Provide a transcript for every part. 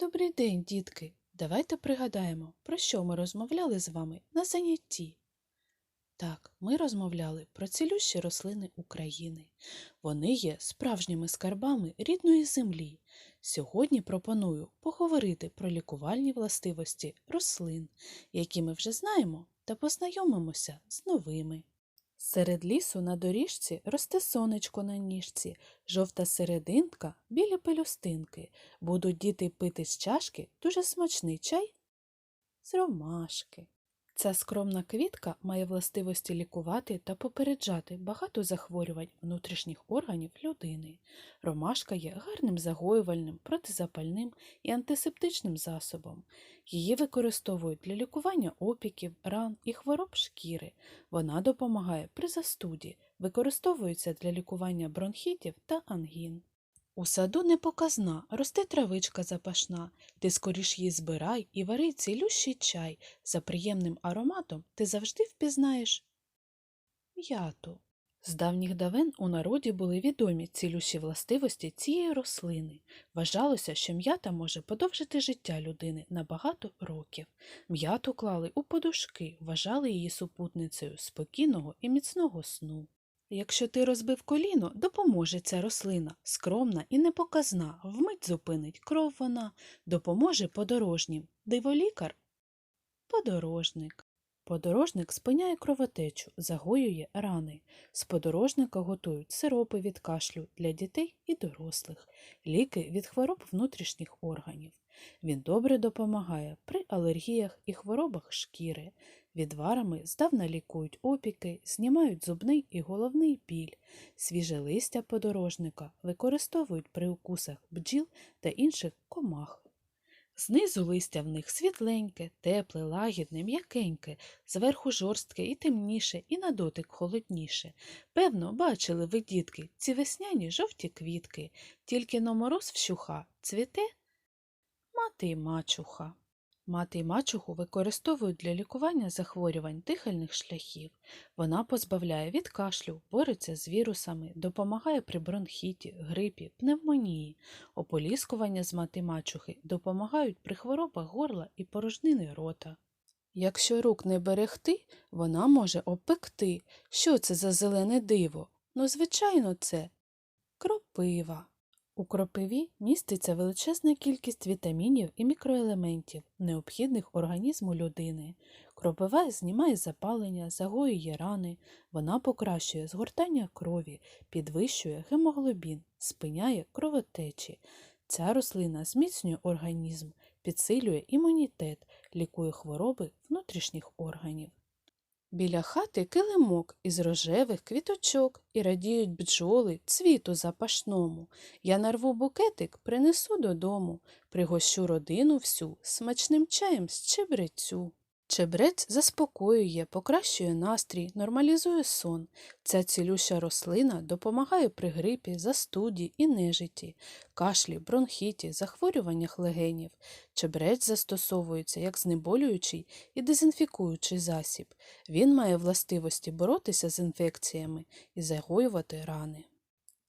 Добрий день, дітки! Давайте пригадаємо, про що ми розмовляли з вами на занятті. Так, ми розмовляли про цілющі рослини України. Вони є справжніми скарбами рідної землі. Сьогодні пропоную поговорити про лікувальні властивості рослин, які ми вже знаємо, та познайомимося з новими. Серед лісу на доріжці росте сонечко на ніжці, жовта серединка, білі пелюстинки. Будуть діти пити з чашки дуже смачний чай з ромашки. Ця скромна квітка має властивості лікувати та попереджати багато захворювань внутрішніх органів людини. Ромашка є гарним загоювальним, протизапальним і антисептичним засобом. Її використовують для лікування опіків, ран і хвороб шкіри. Вона допомагає при застуді, використовується для лікування бронхітів та ангін. У саду не показна, росте травичка запашна. Ти скоріш її збирай і вари цілющий чай. За приємним ароматом ти завжди впізнаєш м'яту. З давніх давен у народі були відомі цілющі властивості цієї рослини. Вважалося, що м'ята може подовжити життя людини на багато років. М'яту клали у подушки, вважали її супутницею спокійного і міцного сну. Якщо ти розбив коліно, допоможе ця рослина, скромна і непоказна, вмить зупинить кров вона, допоможе подорожнім. Диволікар – подорожник. Подорожник спиняє кровотечу, загоює рани. З подорожника готують сиропи від кашлю для дітей і дорослих, ліки від хвороб внутрішніх органів. Він добре допомагає при алергіях і хворобах шкіри. Відварами здавна лікують опіки, знімають зубний і головний біль. Свіже листя подорожника використовують при укусах бджіл та інших комах. Знизу листя в них світленьке, тепле, лагідне, м'якеньке, зверху жорстке і темніше, і на дотик холодніше. Певно, бачили ви, дітки, ці весняні жовті квітки, тільки но мороз вщуха, цвіте мати й мачуха. Мати й мачуху використовують для лікування захворювань дихальних шляхів. Вона позбавляє від кашлю, бореться з вірусами, допомагає при бронхіті, грипі, пневмонії. Ополіскування з мати мачухи допомагають при хворобах горла і порожнини рота. Якщо рук не берегти, вона може опекти. Що це за зелене диво? Ну, звичайно, це кропива. У кропиві міститься величезна кількість вітамінів і мікроелементів, необхідних організму людини. Кропива знімає запалення, загоює рани, вона покращує згортання крові, підвищує гемоглобін, спиняє кровотечі. Ця рослина зміцнює організм, підсилює імунітет, лікує хвороби внутрішніх органів. Біля хати килимок із рожевих квіточок і радіють бджоли цвіту запашному. Я нарву букетик, принесу додому, пригощу родину всю смачним чаєм з чебрецю. Чебрець заспокоює, покращує настрій, нормалізує сон. Ця цілюща рослина допомагає при грипі, застуді і нежиті, кашлі, бронхіті, захворюваннях легенів. Чебрець застосовується як знеболюючий і дезінфікуючий засіб. Він має властивості боротися з інфекціями і загоювати рани.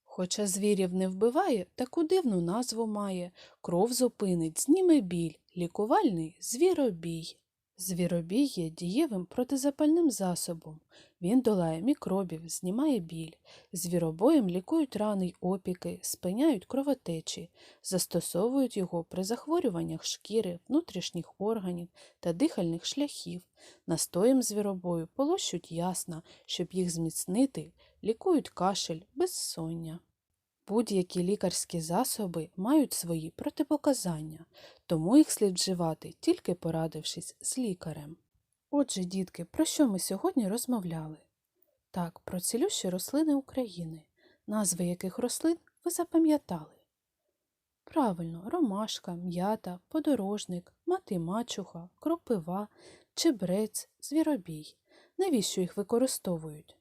Хоча звірів не вбиває, таку дивну назву має кров зупинить, зніме біль, лікувальний звіробій. Звіробій є дієвим протизапальним засобом. Він долає мікробів, знімає біль. Звіробоєм лікують рани й опіки, спиняють кровотечі, застосовують його при захворюваннях шкіри, внутрішніх органів та дихальних шляхів. Настоєм звіробою полощуть ясна, щоб їх зміцнити, лікують кашель, безсоння. Будь-які лікарські засоби мають свої протипоказання, тому їх слід вживати, тільки порадившись з лікарем. Отже, дітки, про що ми сьогодні розмовляли? Так, про цілющі рослини України, назви яких рослин ви запам'ятали. Правильно, ромашка, м'ята, подорожник, мати мачуха, кропива, чебрець, звіробій. Навіщо їх використовують?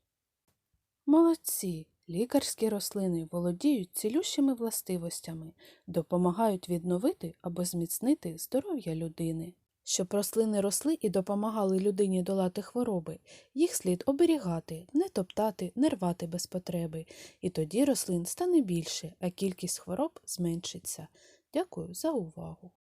Молодці! Лікарські рослини володіють цілющими властивостями, допомагають відновити або зміцнити здоров'я людини. Щоб рослини росли і допомагали людині долати хвороби, їх слід оберігати, не топтати, не рвати без потреби, і тоді рослин стане більше, а кількість хвороб зменшиться. Дякую за увагу!